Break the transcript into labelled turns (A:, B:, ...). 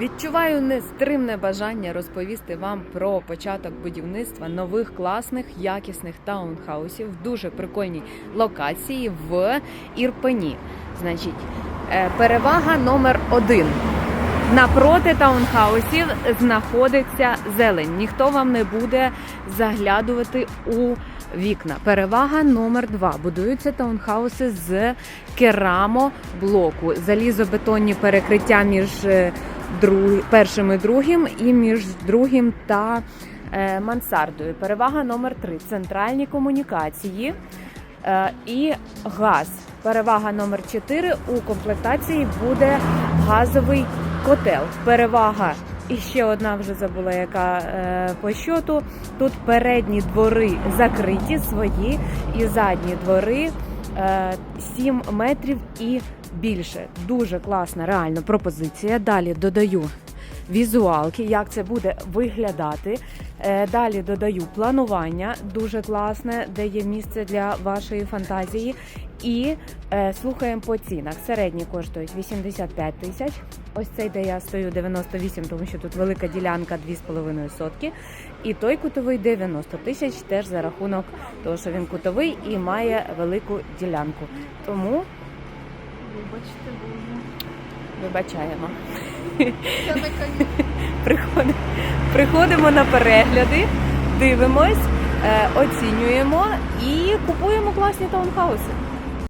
A: Відчуваю нестримне бажання розповісти вам про початок будівництва нових класних якісних таунхаусів в дуже прикольній локації в Ірпені. Значить, е, перевага номер один. Напроти таунхаусів знаходиться зелень. Ніхто вам не буде заглядувати у вікна. Перевага номер два. Будуються таунхауси з керамоблоку, залізобетонні перекриття між е, друг- першим і другим, і між другим та е, мансардою. Перевага номер три центральні комунікації е, і газ. Перевага номер 4 у комплектації буде газовий котел. Перевага і ще одна вже забула, яка е, по щоту. Тут передні двори закриті свої, і задні двори е, 7 метрів і більше. Дуже класна реально пропозиція. Далі додаю візуалки, як це буде виглядати. Е, Далі додаю планування, дуже класне, де є місце для вашої фантазії. І е, слухаємо по цінах. Середні коштують 85 тисяч. Ось цей, де я стою 98, тому що тут велика ділянка 2,5 сотки. І той кутовий 90 тисяч теж за рахунок того, що він кутовий і має велику ділянку. Тому
B: Вибачте, Боже.
A: вибачаємо. Приходимо, приходимо на перегляди, дивимось, е, оцінюємо і купуємо класні таунхауси.